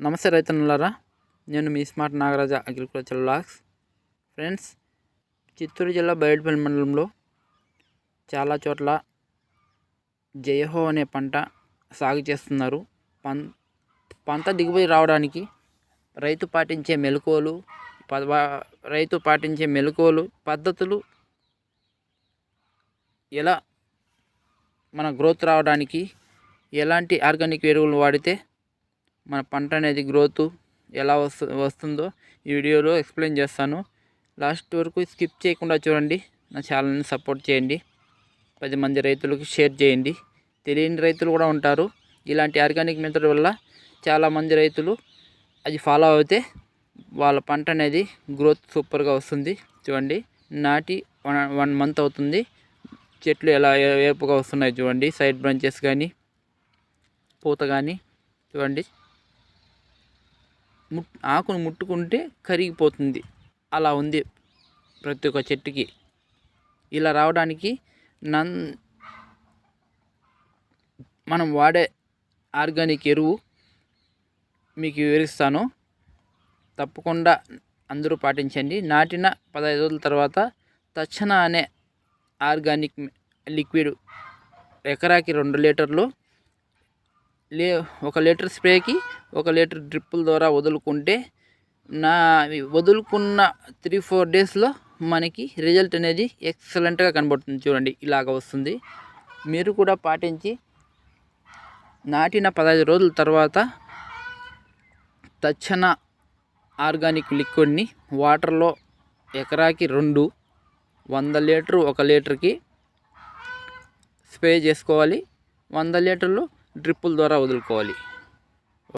నమస్తే రైతన్నులారా నేను మీ స్మార్ట్ నాగరాజ అగ్రికల్చర్ లాక్స్. ఫ్రెండ్స్ చిత్తూరు జిల్లా బయటపల్లి మండలంలో చాలా చోట్ల జయహో అనే పంట సాగు చేస్తున్నారు. పం పంట దిగుబడి రావడానికి రైతు పాటించే మెలకువలు రైతు పాటించే మెలకువలు పద్ధతులు ఎలా మన గ్రోత్ రావడానికి ఎలాంటి ఆర్గానిక్ ఎరువులు వాడితే మన పంట అనేది గ్రోత్ ఎలా వస్తు వస్తుందో ఈ వీడియోలో ఎక్స్ప్లెయిన్ చేస్తాను. లాస్ట్ వరకు స్కిప్ చేయకుండా చూడండి. నా ఛానల్ని సపోర్ట్ చేయండి. పది మంది రైతులకు షేర్ చేయండి. తెలియని రైతులు కూడా ఉంటారు. ఇలాంటి ఆర్గానిక్ మెథడ్ వల్ల చాలామంది రైతులు అది ఫాలో అవుతే వాళ్ళ పంట అనేది గ్రోత్ సూపర్గా వస్తుంది. చూడండి. నాటి వన్ వన్ మంత్ అవుతుంది. చెట్లు ఎలా ఏపుగా వస్తున్నాయి చూడండి. సైడ్ బ్రాంచెస్ కానీ పూత కానీ చూడండి. ఆకును ముట్టుకుంటే కరిగిపోతుంది. అలా ఉంది ప్రతి ఒక్క చెట్టుకి. ఇలా రావడానికి నన్ మనం వాడే ఆర్గానిక్ ఎరువు మీకు వివరిస్తాను. తప్పకుండా అందరూ పాటించండి. నాటిన పదహైదు రోజుల తర్వాత తక్షణ అనే ఆర్గానిక్ లిక్విడ్ ఎకరాకి రెండు లీటర్లు లే ఒక లీటర్ స్ప్రేకి ఒక లీటర్ డ్రిప్పుల ద్వారా వదులుకుంటే నా వదులుకున్న త్రీ ఫోర్ డేస్లో మనకి రిజల్ట్ అనేది ఎక్సలెంట్గా కనబడుతుంది. చూడండి ఇలాగ వస్తుంది. మీరు కూడా పాటించి నాటిన పదహైదు రోజుల తర్వాత తక్షణ ఆర్గానిక్ లిక్విడ్ని వాటర్లో ఎకరాకి రెండు వంద లీటరు ఒక లీటర్కి స్ప్రే చేసుకోవాలి. వంద లీటర్లు డ్రిప్పుల ద్వారా వదులుకోవాలి.